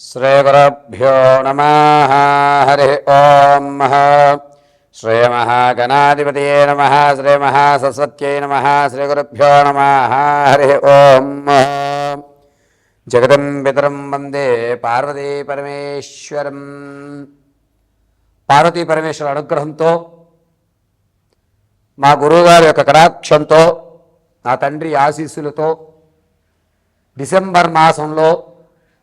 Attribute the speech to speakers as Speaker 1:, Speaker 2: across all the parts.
Speaker 1: श्रीगुरुभ्यो नमः हरिः ॐ श्रीमहागणाधिपतये नमः श्रीमहासरस्वत्यै नमः श्रीगुरुभ्यो नमः हरिः ॐ జగదం పితరం వందే పార్వతీ పరమేశ్వరం పార్వతీ పరమేశ్వర అనుగ్రహంతో మా గురువుగారి యొక్క కటాక్షంతో నా తండ్రి ఆశీస్సులతో డిసెంబర్ మాసంలో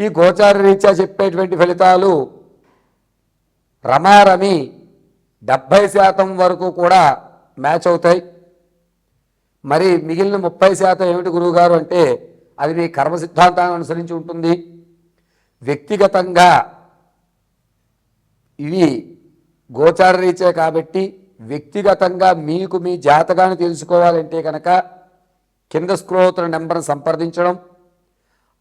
Speaker 1: ఈ గోచార రీత్యా చెప్పేటువంటి ఫలితాలు రమారమి డెబ్భై శాతం వరకు కూడా మ్యాచ్ అవుతాయి. మరి మిగిలిన ముప్పై శాతం ఏమిటి గురువుగారు అంటే అది మీ కర్మ సిద్ధాంతాన్ని అనుసరించి ఉంటుంది. వ్యక్తిగతంగా ఇవి గోచార రీత్యా కాబట్టి వ్యక్తిగతంగా మీకు మీ జాతకాన్ని తెలుసుకోవాలంటే కనుక కింద స్క్రోతున్న నెంబర్ను సంప్రదించడం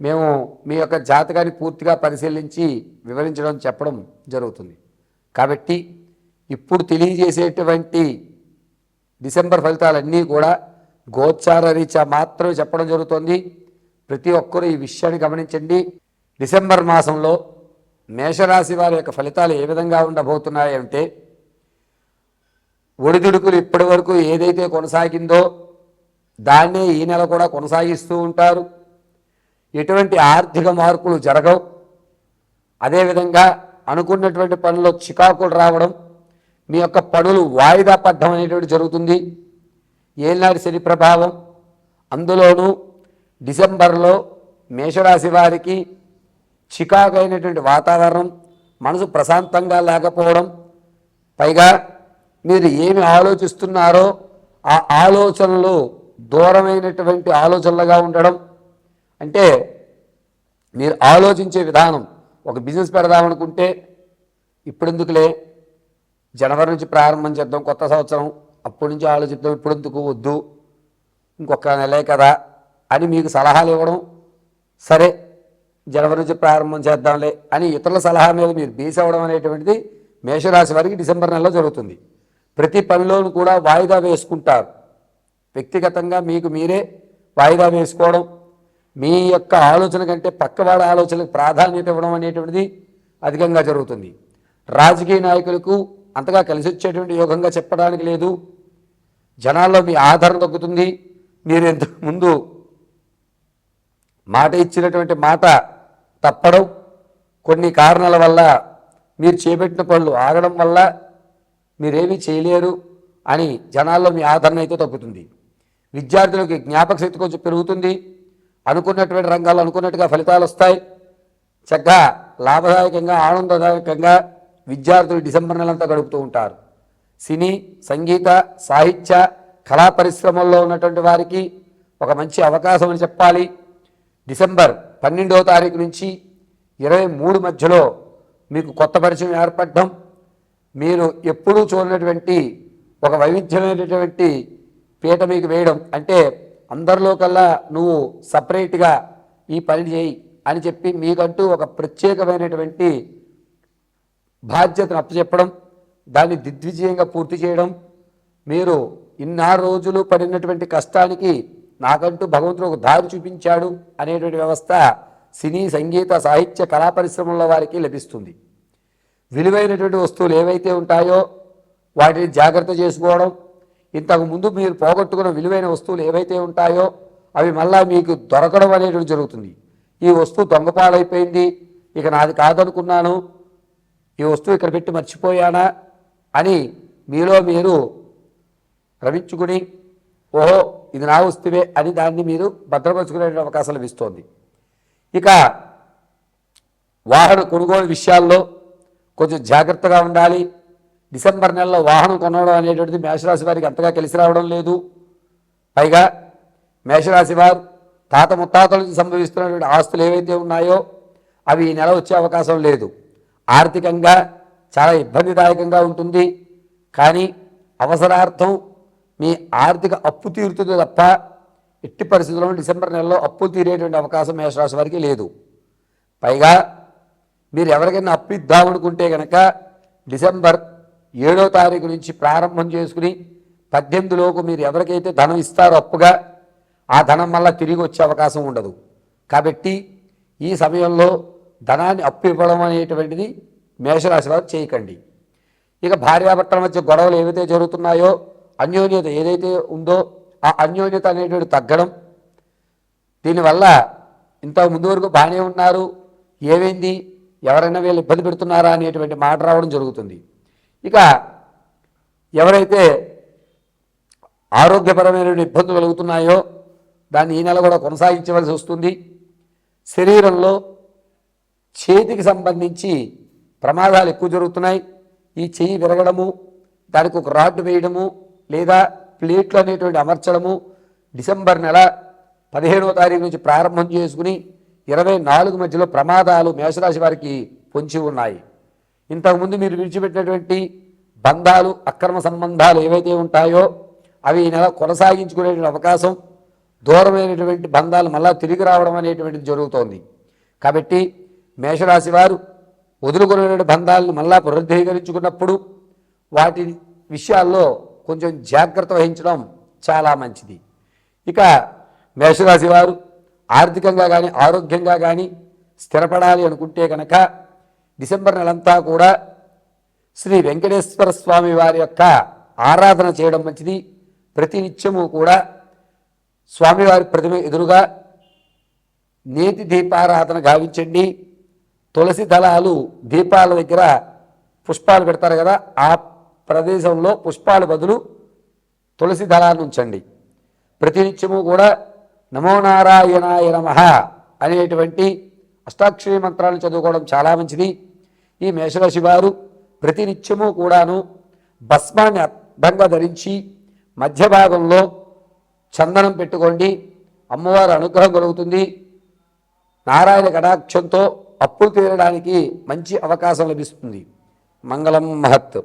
Speaker 1: మేము మీ యొక్క జాతకాన్ని పూర్తిగా పరిశీలించి వివరించడం చెప్పడం జరుగుతుంది. కాబట్టి ఇప్పుడు తెలియజేసేటువంటి డిసెంబర్ ఫలితాలన్నీ కూడా గోచార రీత్యా మాత్రమే చెప్పడం జరుగుతుంది. ప్రతి ఒక్కరూ ఈ విషయాన్ని గమనించండి. డిసెంబర్ మాసంలో మేషరాశి వారి యొక్క ఫలితాలు ఏ విధంగా ఉండబోతున్నాయంటే ఒడిదుడుకులు ఇప్పటి వరకు ఏదైతే కొనసాగిందో దాన్నే ఈ నెల కూడా కొనసాగిస్తూ ఉంటారు. ఎటువంటి ఆర్థిక మార్పులు జరగవు. అదేవిధంగా అనుకున్నటువంటి పనుల్లో చికాకులు రావడం మీ యొక్క పనులు వాయిదా పడ్డం అనేటువంటి జరుగుతుంది. ఏనాడు శని ప్రభావం అందులోనూ డిసెంబర్లో మేషరాశి వారికి చికాకైనటువంటి వాతావరణం మనసు ప్రశాంతంగా లేకపోవడం పైగా మీరు ఏమి ఆలోచిస్తున్నారో ఆ ఆలోచనలు దూరమైనటువంటి ఆలోచనలుగా ఉండడం అంటే మీరు ఆలోచించే విధానం ఒక బిజినెస్ పెడదామనుకుంటే ఇప్పుడు ఎందుకులే జనవరి నుంచి ప్రారంభం చేద్దాం కొత్త సంవత్సరం అప్పటి నుంచి ఆలోచిద్దాం ఇప్పుడు ఎందుకు వద్దు? ఇంకొక నెలే కదా అని మీకు సలహాలు ఇవ్వడం సరే జనవరి నుంచి ప్రారంభం చేద్దాంలే అని ఇతరుల సలహా మీద మీరు బేస్ అవ్వడం అనేటువంటిది మేషరాశి వారికి డిసెంబర్ నెలలో జరుగుతుంది. ప్రతి పనిలోనూ కూడా వాయిదా వేసుకుంటారు. వ్యక్తిగతంగా మీకు మీరే వాయిదా వేసుకోవడం మీ యొక్క ఆలోచన కంటే పక్కవాడ ఆలోచనలకు ప్రాధాన్యత ఇవ్వడం అనేటువంటిది అధికంగా జరుగుతుంది. రాజకీయ నాయకులకు అంతగా కలిసి వచ్చేటువంటి యోగంగా చెప్పడానికి లేదు. జనాల్లో మీ ఆదరణ తగ్గుతుంది. మీరు ఇంతకుముందు మాట ఇచ్చినటువంటి మాట తప్పడం కొన్ని కారణాల వల్ల మీరు చేపట్టిన పనులు ఆగడం వల్ల మీరేమీ చేయలేరు అని జనాల్లో మీ ఆదరణ అయితే తగ్గుతుంది. విద్యార్థులకి జ్ఞాపక శక్తి కొంచెం పెరుగుతుంది. అనుకున్నటువంటి రంగాలు అనుకున్నట్టుగా ఫలితాలు వస్తాయి. చక్కగా లాభదాయకంగా ఆనందదాయకంగా విద్యార్థులు డిసెంబర్ నెలంతా గడుపుతూ ఉంటారు. సినీ సంగీత సాహిత్య కళా పరిశ్రమల్లో ఉన్నటువంటి వారికి ఒక మంచి అవకాశం అని చెప్పాలి. డిసెంబర్ పన్నెండవ తారీఖు నుంచి ఇరవై మూడు మధ్యలో మీకు కొత్త పరిచయం ఏర్పడడం మీరు ఎప్పుడూ చూడనటువంటి ఒక వైవిధ్యమైనటువంటి పీట మీకు వేయడం అంటే అందరిలో కల్లా నువ్వు సపరేట్గా ఈ పని చేయి అని చెప్పి మీకంటూ ఒక ప్రత్యేకమైనటువంటి బాధ్యతను అప్పచెప్పడం దాన్ని దిగ్విజయంగా పూర్తి చేయడం మీరు ఇన్నారు రోజులు పడినటువంటి కష్టానికి నాకంటూ భగవంతుడు ఒక దారి చూపించాడు అనేటువంటి వ్యవస్థ సినీ సంగీత సాహిత్య కళా పరిశ్రమల వారికి లభిస్తుంది. విలువైనటువంటి వస్తువులు ఏవైతే ఉంటాయో వాటిని జాగ్రత్త చేసుకోవడం ఇంతకు ముందు మీరు పోగొట్టుకున్న విలువైన వస్తువులు ఏవైతే ఉంటాయో అవి మళ్ళా మీకు దొరకడం అనేటువంటి జరుగుతుంది. ఈ వస్తువు దొంగపాలైపోయింది. ఇక నాది కాదనుకున్నాను. ఈ వస్తువు ఇక్కడ పెట్టి మర్చిపోయానా అని మీలో మీరు రమించుకుని ఓహో ఇది నా వస్తువే అని దాన్ని మీరు భద్రపరుచుకునే అవకాశం లభిస్తోంది. ఇక వాహన కొనుగోలు విషయాల్లో కొంచెం జాగ్రత్తగా ఉండాలి. డిసెంబర్ నెలలో వాహనం కొనడం అనేటువంటిది మేషరాశి వారికి అంతగా కలిసి రావడం లేదు. పైగా మేషరాశి వారు తాత ముత్తాతల నుంచి సంభవిస్తున్నటువంటి ఆస్తులు ఏవైతే ఉన్నాయో అవి ఈ నెల వచ్చే అవకాశం లేదు. ఆర్థికంగా చాలా ఇబ్బందిదాయకంగా ఉంటుంది. కానీ అవసరార్థం మీ ఆర్థిక అప్పు తీరుతుంది తప్ప ఎట్టి పరిస్థితుల్లో డిసెంబర్ నెలలో అప్పు తీరేటువంటి అవకాశం మేషరాశి వారికి లేదు. పైగా మీరు ఎవరికైనా అప్పు ఇద్దామనుకుంటే కనుక డిసెంబర్ ఏడో తారీఖు నుంచి ప్రారంభం చేసుకుని పద్దెనిమిదిలోపు మీరు ఎవరికైతే ధనం ఇస్తారో అప్పుగా ఆ ధనం మళ్ళీ తిరిగి వచ్చే అవకాశం ఉండదు. కాబట్టి ఈ సమయంలో ధనాన్ని అప్పు ఇవ్వడం అనేటువంటిది మేషరాశి వారు చేయకండి. ఇక భార్యాభర్తల మధ్య గొడవలు ఏవైతే జరుగుతున్నాయో అన్యోన్యత ఏదైతే ఉందో ఆ అన్యోన్యత అనేటువంటి తగ్గడం. దీనివల్ల ఇంత ముందు వరకు బాగానే ఉన్నారు ఏమైంది ఎవరైనా వీళ్ళు ఇబ్బంది పెడుతున్నారా అనేటువంటి మాట రావడం జరుగుతుంది. ఇక ఎవరైతే ఆరోగ్యపరమైన ఇబ్బందులు కలుగుతున్నాయో దాన్ని ఈ నెల కూడా కొనసాగించవలసి వస్తుంది. శరీరంలో చేతికి సంబంధించి ప్రమాదాలు ఎక్కువ జరుగుతున్నాయి. ఈ చెయ్యి విరగడము దానికి ఒక రాడ్ వేయడము లేదా ప్లేట్లు అనేటువంటి అమర్చడము డిసెంబర్ నెల పదిహేడవ తారీఖు నుంచి ప్రారంభం చేసుకుని ఇరవై నాలుగు మధ్యలో ప్రమాదాలు మేషరాశి వారికి పొంచి ఉన్నాయి. ఇంతకుముందు మీరు విడిచిపెట్టినటువంటి బంధాలు అక్రమ సంబంధాలు ఏవైతే ఉంటాయో అవి ఈ నెల కొనసాగించుకునేటువంటి అవకాశం దూరమైనటువంటి బంధాలు మళ్ళా తిరిగి రావడం అనేటువంటిది జరుగుతోంది. కాబట్టి మేషరాశి వారు వదులుకునేటువంటి బంధాలను మళ్ళా పునరుద్ధీకరించుకున్నప్పుడు వాటి విషయాల్లో కొంచెం జాగ్రత్త వహించడం చాలా మంచిది. ఇక మేషరాశి వారు ఆర్థికంగా కానీ ఆరోగ్యంగా కానీ స్థిరపడాలి అనుకుంటే కనుక డిసెంబర్ నెలంతా కూడా శ్రీ వెంకటేశ్వర స్వామి వారి యొక్క ఆరాధన చేయడం మంచిది. ప్రతినిత్యము కూడా స్వామివారి ప్రతిమ ఎదురుగా నేతి దీపారాధన గావించండి. తులసి దళాలు దీపాల దగ్గర పుష్పాలు పెడతారు కదా ఆ ప్రదేశంలో పుష్పాల బదులు తులసి దళాన్ని ఉంచండి. ప్రతినిత్యము కూడా నమో నారాయణాయ నమ అనేటువంటి అష్టాక్షరి మంత్రాలను చదువుకోవడం చాలా మంచిది. ఈ మేషరాశి వారు ప్రతినిత్యము కూడాను భస్మాన్ని అర్థంగా ధరించి మధ్య భాగంలో చందనం పెట్టుకోండి. అమ్మవారి అనుగ్రహం కలుగుతుంది. నారాయణ కటాక్షంతో అప్పులు తీరడానికి మంచి అవకాశం లభిస్తుంది. మంగళం మహత్.